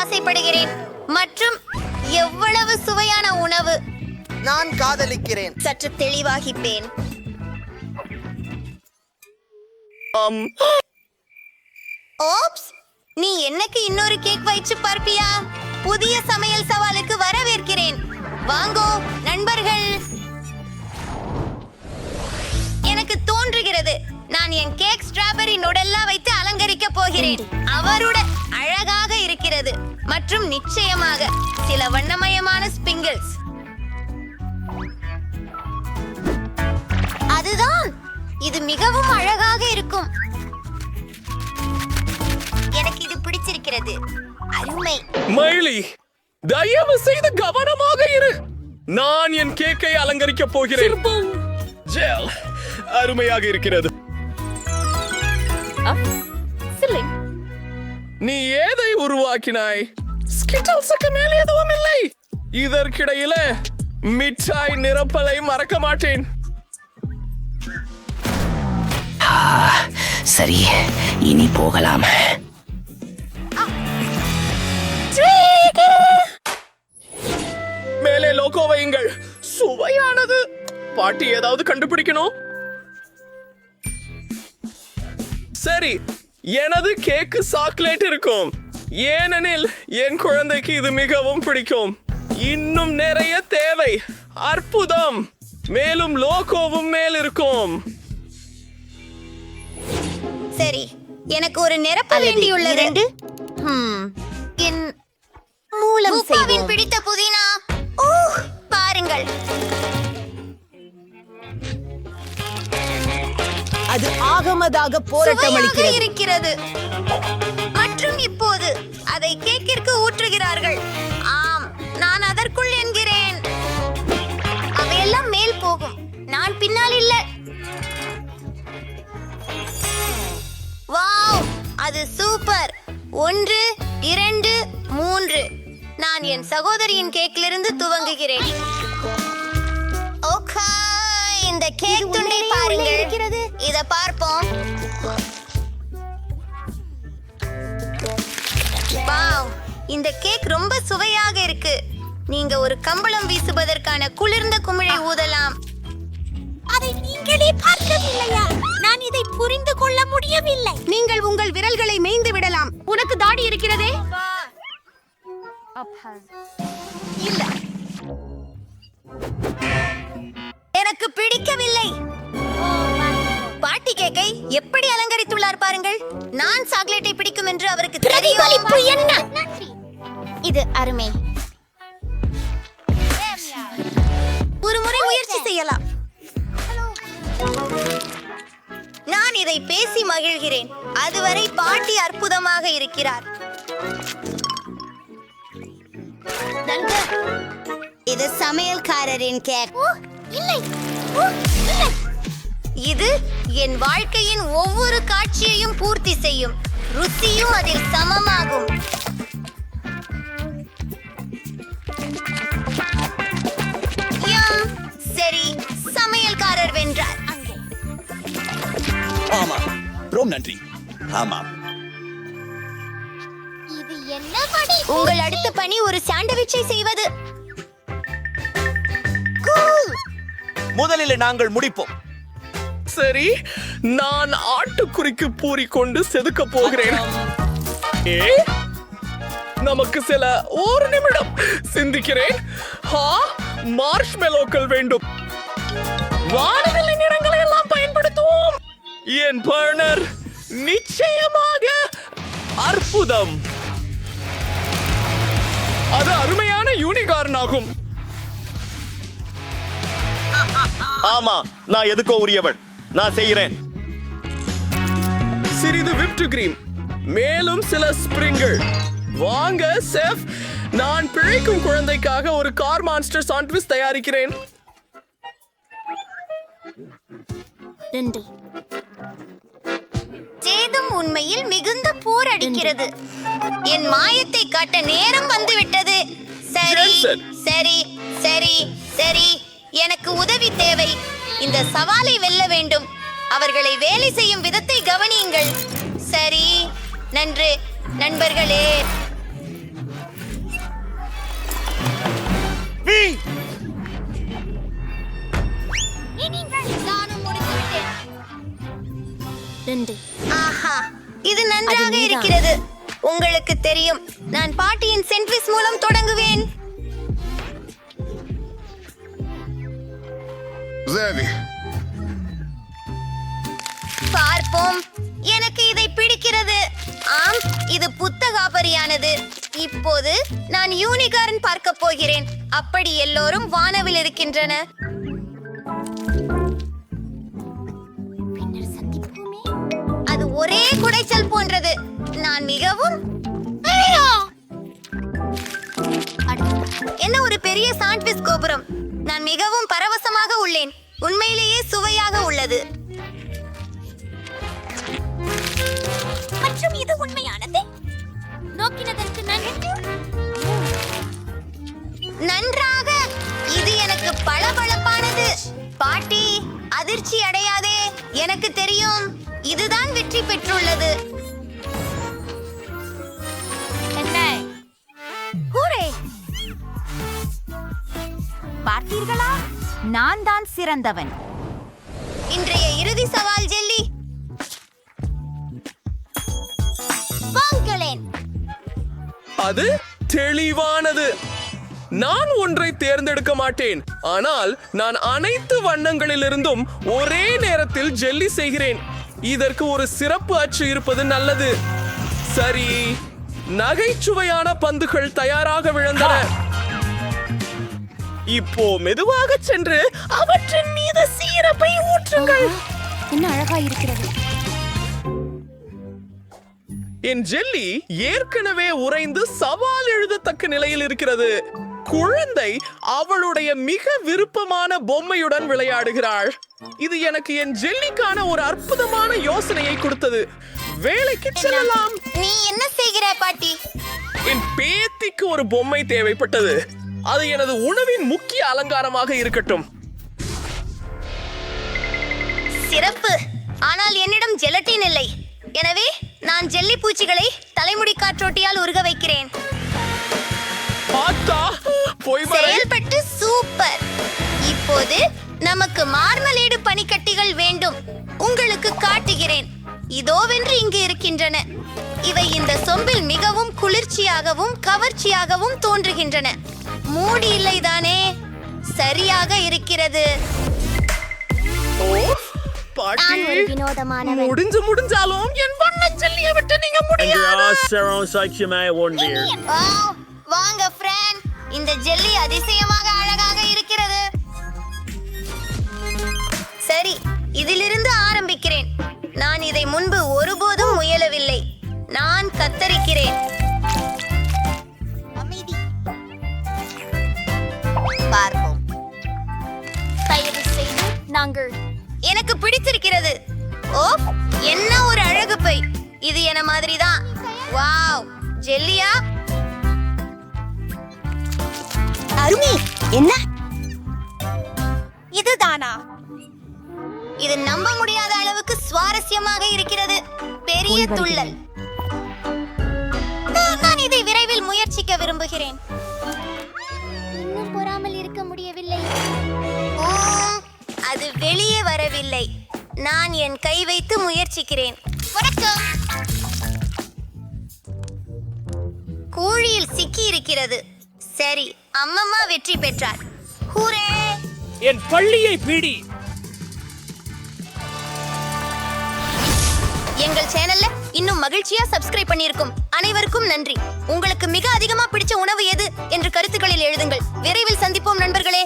ஆசைப்படுகிறேன். மற்றும் எவ்வளவு சுவையான உணவு? நான் காதலிக்கிறேன். சற்று தெளிவாகிப்பேன் ஓப்ஸ் நீ என்னக்கு இன்னொரு கேக் வயிற்று பார்ப்பியா? புதிய சமையல் சவாலுக்கு வரவேற்கிறேன். வாங்கோ நண்பர்கள். எனக்கு தோன்றுகிறது. நான் என் கேக் ஸ்ட்ராபெரி நுடெல்லா வைத்து அலங்கரிக்க போகிறேன். அவருடன் அழகாக இருக்கிறது. மற்றும் நிச்சயமாக சில வண்ணமயமான ஸ்பிங்கிள்ஸ். அதுதான். இது மிகவும் அழகாக இருக்கும். எனக்கு இது பிடிச்சிருக்கிறது. அருமை. மைலி தயவு செய்து கவனமாக இரு. நான் என் கேக்கை அலங்கரிக்க போகிறேன். ஜெல் அருமையாக இருக்கிறது. நீ ஏதை உருவாக்கினாய்? ஸ்கிட்டல்ஸுக்கு மேல் எதுவும் இல்லை. இதற்கிடையில மிட்டாய் நிரப்பலை மறக்க மாட்டேன். சரி இனி போகலாம். மேலே லோகோ வையுங்கள். சுவையானது. பாட்டி ஏதாவது கண்டுபிடிக்கணும்? சரி எனது கேக்கு சாக்லேட் இருக்கும். ஏனெனில் என் குழந்தைக்கு இது மிகவும் பிடிக்கும். இன்னும் நிறைய தேவை. அற்புதம். மேலும் லோகோவும் மேல் இருக்கும். சரி எனக்கு ஒரு நிரப்ப வேண்டியுள்ளது. என் மூலம் பிடித்த புதினா. ஊ, பாருங்கள். அது ஆகமதாக போராட்டம் இருக்கிறது. மற்றும் இப்போது அதை கேக்கிற்கு ஊற்றுகிறார்கள். ஆம் நான் அதற்குள் என்கிறேன். அவையெல்லாம் மேல் போகும். நான் பின்னால் இல்ல. வாவ் அது சூப்பர். ஒன்று இரண்டு மூன்று. நான் என் சகோதரியின் கேக்கிலிருந்து துவங்குகிறேன். ஓகே இந்த கேக் துண்டை பாருங்கள். இத பார்ப்போம். வாவ் இந்த கேக் ரொம்ப சுவையாக இருக்கு. நீங்க ஒரு கம்பளம் வீசுவதற்கான குளிர்ந்த குமிழை ஊதலாம். அதை நீங்களே பார்க்கவில்லையா? நான் இதை புரிந்து கொள்ள முடியவில்லை. நீங்கள் உங்கள் விரல்களை மேய்ந்து விடலாம். உனக்கு தாடி இருக்கிறதே? இல்ல. எனக்கு பிடிக்கவில்லை. எப்படி அலங்கரித்துள்ளார் பாருங்கள். நான் சாக்லேட்டை பிடிக்கும் என்று அவருக்கு தெரியும். என்ன? இது அருமை. ஒரு முறை முயற்சி செய்யலாம். நான் இதை பேசி மகிழ்கிறேன். அதுவரை பாட்டி அற்புதமாக இருக்கிறார். இது சமையல்காரரின் கேக். இல்லை. இது என் வாழ்க்கையின் ஒவ்வொரு காட்சியையும் பூர்த்தி செய்யும். ருசியும் அதில் சமமாகும். சரி சமையல்காரர் வென்றார். ஆமாம் ரொம்ப நன்றி. ஆமாம். உங்கள் அடுத்த பணி ஒரு சாண்ட்விச்சை செய்வது. முதலில் நாங்கள் முடிப்போம். சரி நான் ஆட்டுக்குறிக்கு பூரி கொண்டு செதுக்க போகிறேன். ஏ நமக்கு சில ஒரு நிமிடம் சிந்திக்கிறேன். ஹா மார்ஷ்மெலோக்கள் வேண்டும். வானவில்லை நிறங்களை எல்லாம் பயன்படுத்துவோம். என் பர்னர் நிச்சயமாக அற்புதம். அது அருமையான யூனிகார்ன் ஆகும். ஆமா நான் எதுக்கோ உரியவன் நான் செய்கிறேன். சிறிது விப்டு கிரீம் மேலும் சில ஸ்ப்ரிங்கள் வாங்க செஃப். நான் பிழைக்கும் குழந்தைக்காக ஒரு கார் மான்ஸ்டர் சாண்ட்விச் தயாரிக்கிறேன். சேதம் உண்மையில் மிகுந்த போரடிக்கிறது என் மாயத்தை காட்ட நேரம் வந்துவிட்டது. சரி. சரி சரி சரி. எனக்கு உதவி தேவை. இந்த சவாலை வெல்ல வேண்டும். அவர்களை வேலை செய்யும் விதத்தை கவனியுங்கள். சரி நன்று நண்பர்களே. ஆஹா இது நன்றாக இருக்கிறது. உங்களுக்கு தெரியும் நான் பாட்டியின் சென்ட்விஸ் மூலம் தொடங்குவேன். Zevi. பார்ப்போம். எனக்கு இதை பிடிக்கிறது. ஆம் இது புத்தகாபரியானது. இப்போது நான் யூனிகார்ன் பார்க்க போகிறேன். அப்படி எல்லோரும் வானவில் இருக்கின்றன. அது ஒரே குடைச்சல் போன்றது. நான் மிகவும் என்ன ஒரு பெரிய சாண்ட்விச் கோபுரம்? நான் மிகவும் பரவசமாக உள்ளேன். உண்மையிலேயே சுவையாக உள்ளது. மற்றும் இது உண்மையானது? நோக்கினதற்கு நன்றி. நன்றாக. இது எனக்கு பளபளப்பானது. பாட்டி அதிர்ச்சி அடையாதே. எனக்கு தெரியும். இதுதான் வெற்றி பெற்றுள்ளது. பார்த்தீர்களா? நான் தான் சிறந்தவன். இன்றைய இறுதி சவால் ஜெல்லி. அது தெளிவானது. நான் ஒன்றை தேர்ந்தெடுக்க மாட்டேன். ஆனால் நான் அனைத்து வண்ணங்களிலிருந்தும் ஒரே நேரத்தில் ஜெல்லி செய்கிறேன். இதற்கு ஒரு சிறப்பு அச்சு இருப்பது நல்லது. சரி. நகைச்சுவையான பந்துகள் தயாராக விழுந்தன. இப்போ மெதுவாக சென்று அவற்றின் மீது சீரப்பை ஊற்றுங்கள். என்ன அழகா இருக்கிறது என் ஜெல்லி ஏற்கனவே உறைந்து சவால் எழுதத்தக்க நிலையில் இருக்கிறது. குழந்தை அவளுடைய மிக விருப்பமான பொம்மையுடன் விளையாடுகிறாள். இது எனக்கு என் ஜெல்லிக்கான ஒரு அற்புதமான யோசனையை கொடுத்தது. வேலைக்கு செல்லலாம். நீ என்ன செய்கிற பாட்டி? என் பேத்திக்கு ஒரு பொம்மை தேவைப்பட்டது. அது எனது உணவின் முக்கிய அலங்காரமாக இருக்கட்டும். சிறப்பு. ஆனால் என்னிடம் ஜெலட்டின் இல்லை. எனவே நான் ஜெல்லி பூச்சிகளை தலைமுடி காற்றோட்டியால் உருக வைக்கிறேன். செயல்பட்டு சூப்பர். இப்போது நமக்கு மார்மலேடு பனிக்கட்டிகள் வேண்டும். உங்களுக்கு காட்டுகிறேன். இதோவென்று இங்கு இருக்கின்றன. இவை இந்த சொம்பில் மிகவும் குளிர்ச்சியாகவும் கவர்ச்சியாகவும் தோன்றுகின்றன. மூடி இல்லைதானே சரியாக இருக்கிறது. நான் ஒரு வினோதமானவன். முடிஞ்சு முடிஞ்சாலும் என் வண்ண ஜெல்லியை விட்டு நீங்க முடியாது. ஆ, வாங்க ஃப்ரெண்ட் இந்த ஜெல்லி அதிசயமாக அழகாக இருக்கிறது. சரி இதிலிருந்து ஆரம்பிக்கிறேன். நான் இதை முன்பு ஒருபோதும் முயலவில்லை ஜெல்லியா அருமி என்ன? இதுதானா? இது நம்ப முடியாத அளவுக்கு சுவாரஸ்யமாக இருக்கிறது. பெரிய துள்ளல். நான் நான் இதை விரைவில் முயற்சிக்க விரும்புகிறேன். இன்னும் பொறாமல் இருக்க முடியவில்லை. அது வெளியே வரவில்லை. நான் என் கை வைத்து முயற்சிக்கிறேன். வணக்கம். ஊழியில் சிக்கி இருக்கிறது சரி அம்மம்மா வெற்றி பெற்றார். ஹூரே! என் பள்ளியை பிடி. எங்கள் சேனல்ல இன்னும் மகிழ்ச்சியா சப்ஸ்கிரைப் பண்ணியிருக்கும். அனைவருக்கும் நன்றி. உங்களுக்கு மிக அதிகமா பிடிச்ச உணவு எது? என்று கருத்துக்களில் எழுதுங்கள். விரைவில் சந்திப்போம் நண்பர்களே.